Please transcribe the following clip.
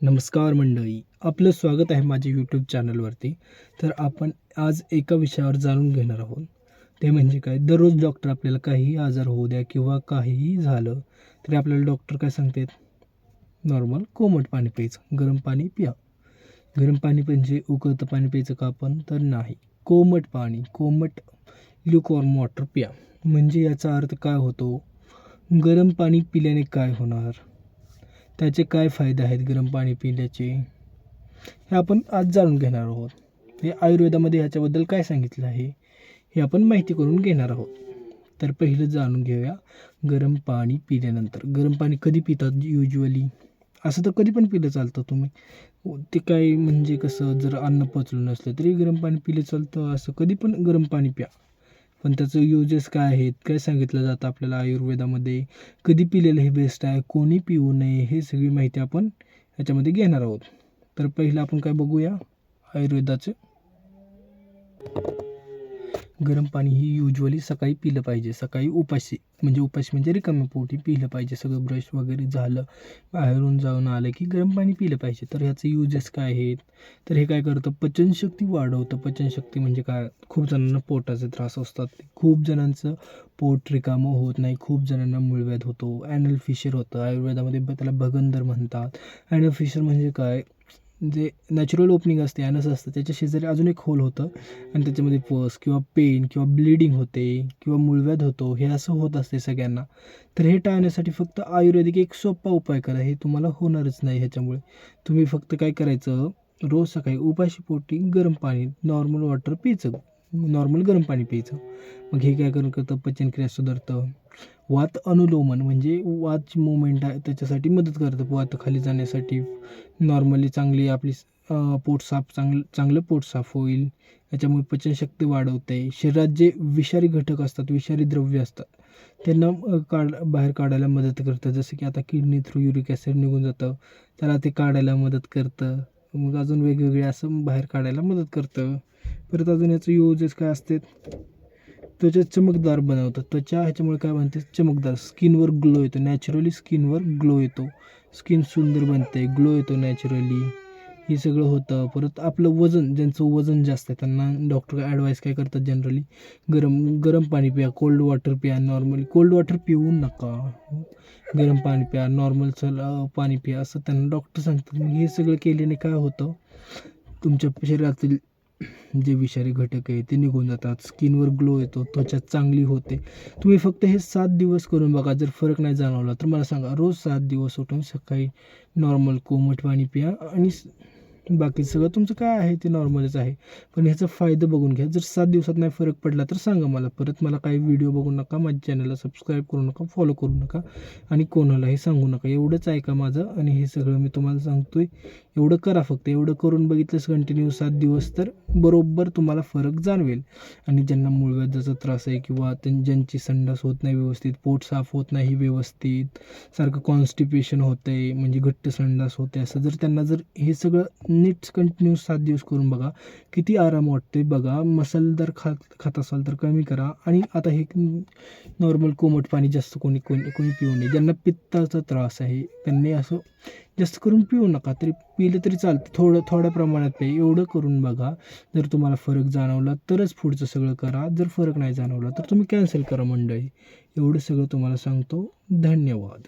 नमस्कार मंडळी आपलं स्वागत आहे माझ्या यूट्यूब चॅनलवरती तर आपण आज एका विषयावर जाणून घेणार आहोत. ते म्हणजे काय? दररोज डॉक्टर आपल्याला काहीही आजार होऊ द्या किंवा काहीही झालं तरी आपल्याला डॉक्टर काय सांगतात? नॉर्मल कोमट पाणी प्यायचं. गरम पाणी प्या. गरम पाणी म्हणजे उकळतं पाणी प्यायचं का आपण? तर नाही. कोमट पाणी कोमट ल्युकॉर्म वॉटर प्या. म्हणजे याचा अर्थ काय होतो? गरम पाणी पिल्याने काय होणार? त्याचे काय फायदे आहेत गरम पाणी पिण्याचे? हे आपण आज जाणून घेणार आहोत. हे आयुर्वेदामध्ये ह्याच्याबद्दल काय सांगितलं आहे हे आपण माहिती करून घेणार आहोत. तर पहिलं जाणून घेऊया गरम पाणी पिल्यानंतर. गरम पाणी कधी पितात युजली असं तर कधी पण पिलं चालतं तुम्ही. हो, ते काय म्हणजे कसं जर अन्न पचलं नसलं तरी गरम पाणी पिलं चालतं. असं कधी पण गरम पाणी प्या. पण त्याचं युजेस काय आहेत? काय सांगितलं जातं आपल्याला आयुर्वेदामध्ये? कधी पिलेलं हे बेस्ट आहे? कोणी पिऊ नये? हे सगळी माहिती आपण याच्यामध्ये घेणार आहोत. तर पहिलं आपण काय बघूया? आयुर्वेदाचं. गरम पाणी ही युजली सकाळी पिलं पाहिजे. सकाळी उपाशी म्हणजे उपाशी म्हणजे रिकाम्या पोटी पिलं पाहिजे. सगळं ब्रश वगैरे झालं बाहेरून जाऊन आलं की गरम पाणी पिलं पाहिजे. तर ह्याचे युजेस काय आहेत? तर हे काय करतं? पचनशक्ती वाढवतं. पचनशक्ती म्हणजे काय? खूप जणांना पोटाचे त्रास असतात. खूप जणांचं पोट रिकामं होत नाही. खूप जणांना मूळव्याध होतो. ॲनल फिशर होतं. आयुर्वेदामध्ये त्याला भगंदर म्हणतात. ॲनल फिशर म्हणजे काय? जे नॅचरल ओपनिंग असते ॲनस असतं त्याच्या शेजारी अजून एक होल होतं. आणि त्याच्यामध्ये पस किंवा पेन किंवा ब्लिडिंग होते किंवा मुळव्याध होतो हे असं होत असते सगळ्यांना. तर हे टाळण्यासाठी फक्त आयुर्वेदिक एक सोपा उपाय करा. हे तुम्हाला होणारच नाही ह्याच्यामुळे. तुम्ही फक्त काय करायचं? रोज सकाळी उपाशी पोटी गरम पाणी नॉर्मल वॉटर प्यायचं नॉर्मल गरम पाणी प्यायचं. मग हे काय करून करतं? पचनक्रिया सुधारतं. वात अनुलोमन म्हणजे वातची मुवमेंट आहे त्याच्यासाठी मदत करतं. वात खाली जाण्यासाठी नॉर्मली चांगली आपली पोट साफ चांगलं चांगलं पोट साफ होईल. याच्यामुळे पचनशक्ती वाढवते. शरीरात जे विषारी घटक असतात विषारी द्रव्य असतात त्यांना काढ बाहेर काढायला मदत करतं. जसं की आता किडनी थ्रू युरिक ॲसिड निघून जातं. त्याला ते काढायला मदत करतं. मग अजून वेगवेगळे असं बाहेर काढायला मदत करतं. परत अजून याचं युजेस काय असतात? त्वचा चमकदार बनवतं त्वचा ह्याच्यामुळे काय बनते? चमकदार. स्किनवर ग्लो येतो. नॅचरली स्किनवर ग्लो येतो. स्किन सुंदर बनते. ग्लो येतो नॅचरली हे सगळं होतं. परत आपलं वजन ज्यांचं वजन जास्त आहे त्यांना डॉक्टर ॲडवाईस काय करतात जनरली गरम गरम पाणी प्या. कोल्ड वॉटर प्या. नॉर्मली कोल्ड वॉटर पिऊ नका. गरम पाणी प्या. नॉर्मल चल पाणी प्या. असं त्यांना डॉक्टर सांगतात. हे सगळं केल्याने काय होतं? तुमच्या शरीरातील जे विषारी घटक आहे ते निघून जातात. स्किनवर ग्लो येतो त्वचा चांगली होते. तुम्ही फक्त हे सात दिवस करून बघा जर फरक नाही जाणवला तर मला सांगा रोज सात दिवस उठून सकाळी नॉर्मल कोमट पाणी प्या आणि बाकी सगळं तुमचं काय आहे ते नॉर्मलच आहे. पण ह्याचा फायदा बघून घ्या. जर सात दिवसात नाही फरक पडला तर सांगा मला. परत मला काही व्हिडिओ बघू नका माझ्या चॅनलला सबस्क्राईब करू नका फॉलो करू नका आणि कोणालाही सांगू नका. एवढंच ऐका माझं आणि हे सगळं मी तुम्हाला सांगतोय. एवढं करा फक्त. एवढं करून बघितलंच कंटिन्यू सात दिवस तर बरोबर तुम्हाला फरक जाणवेल. आणि ज्यांना मूळव्याधाचा त्रास आहे किंवा ज्यांची संडास होत नाही व्यवस्थित पोट साफ होत नाही व्यवस्थित सारखं कॉन्स्टिपेशन होतं आहे म्हणजे घट्ट संडास होते असं जर त्यांना जर हे सगळं नीट कंटिन्यू सात दिवस करून बघा. किती आराम वाटते बघा. मसालेदार खात खात असाल तर कमी करा. आणि आता हे नॉर्मल कोमट पाणी जास्त कोणी कोणी कोणी पिऊ नये. ज्यांना पित्ताचा त्रास आहे त्यांनी असं जास्त करून पिऊ नका. तरी पिलं तरी चालतं. थोडं थोड्या प्रमाणात पे एवढं करून बघा. जर तुम्हाला फरक जाणवला तरच पुढचं सगळं करा. जर फरक नाही जाणवला तर तुम्ही कॅन्सल करा मंडळी. एवढं सगळं तुम्हाला सांगतो. धन्यवाद.